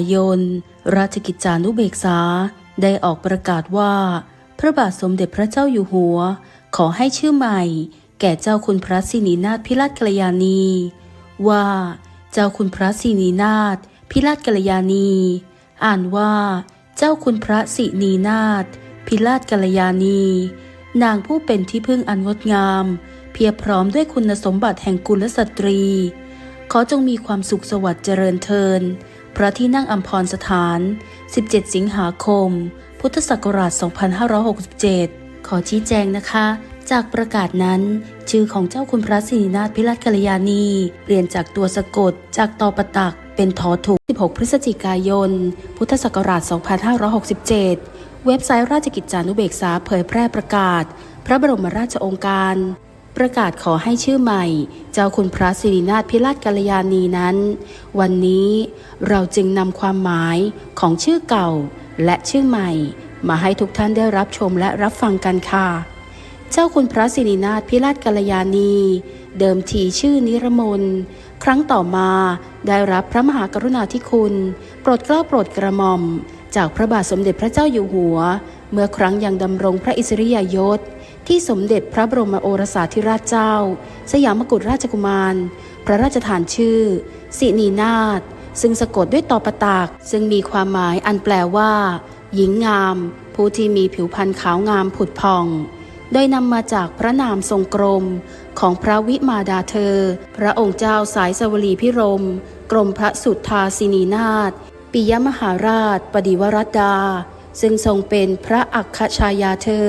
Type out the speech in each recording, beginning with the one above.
ายน ราชกิจจานุเบกษา ได้ออกประกาศว่า พระบาทสมเด็จพระเจ้าอยู่หัว ขอให้ชื่อใหม่ แก่เจ้าคุณพระสินีนาถพิราชกัลยาณี ว่า เจ้าคุณพระสินีนาถพิราชกัลยาณี อ่านว่า เจ้าคุณพระสินีนาถพิราชกัลยาณี นางผู้เป็นที่พึ่งอันงดงาม เพียบพร้อมด้วยคุณสมบัติแห่งกุลสตรี ขอจงมีความสุขสวัสดิ์เจริญเทิน พระที่นั่งอัมพรสถาน 17 สิงหาคม พุทธศักราช 2567 ขอชี้แจงนะคะ จากประกาศนั้น ชื่อของเจ้าคุณพระศรีนาถพิรัตกัลยาณี เปลี่ยนจากตัวสะกดจากตอประตัก เป็นทอถุก 16 พฤศจิกายน พุทธศักราช 2567 เว็บไซต์ราชกิจจานุเบกษาเผยแพร่ประกาศ พระบรมราชโองการ ประกาศขอให้ชื่อใหม่ เจ้าคุณพระสิรินาถพิราชกัลยาณีนั้น วันนี้เราจึงนำความหมายของชื่อเก่าและชื่อใหม่ มาให้ทุกท่านได้รับชมและรับฟังกันค่ะ เจ้าคุณพระสิรินาถพิราชกัลยาณี เดิมทีชื่อนิรมนครั้งต่อมาได้รับพระมหากรุณาธิคุณ โปรดเกล้าโปรดกระหม่อม จากพระบาทสมเด็จพระเจ้าอยู่หัว เมื่อครั้งยังดำรงพระอิสริยยศ ที่สมเด็จพระบรมโอรสาธิราชเจ้า สยามกุฎราชกุมาร พระราชทานชื่อ สินีนาถซึ่งสะกดด้วยตอประตาก ซึ่งมีความหมายอันแปลว่า หญิงงาม ผู้ที่มีผิวพรรณขาวงามผุดผ่อง โดยนำมาจากพระนามทรงกรม ของพระวิมาดาเธอ พระองค์เจ้าสายสวลีพิรม กรมพระสุทธาสินีนาถปิยมหาราช ปดิวรัตดา ซึ่งทรงเป็นพระอัคคชายาเธอ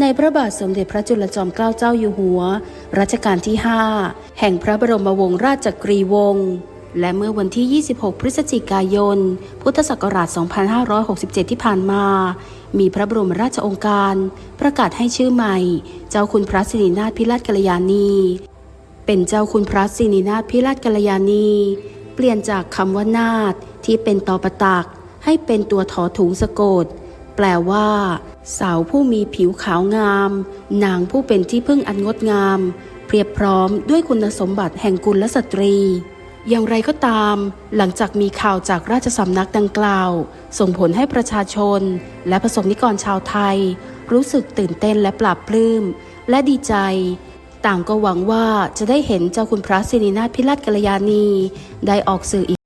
ในพระบาทสมเด็จพระจุลจอมเกล้าเจ้าอยู่หัว รัชกาลที่ 5 แห่งพระบรมวงศ์ราชจักรีวงศ์และเมื่อวันที่ 26 พฤศจิกายน พุทธศักราช 2567 ที่ผ่านมา มีพระบรมราชองค์การ ประกาศให้ชื่อใหม่ เจ้าคุณพระสิรินาถพิราชกัลยาณี เป็นเจ้าคุณพระสิรินาถพิราชกัลยาณี เปลี่ยนจากคำว่านาถที่เป็นตอประตักให้เป็นตัวถอถุงสะกด แปลว่า สาวผู้มีผิวขาวงาม นางผู้เป็นที่พึ่งอันงดงาม เพียบพร้อมด้วยคุณสมบัติแห่งกุลสตรี อย่างไรก็ตาม หลังจากมีข่าวจากราชสำนักดังกล่าว ส่งผลให้ประชาชน และประสบนิกรชาวไทย รู้สึกตื่นเต้นและปลาบปลื้มและดีใจ ต่างก็หวังว่าจะได้เห็นเจ้าคุณพระสิรินาถพิราชกัลยาณี ได้ออกสื่ออีก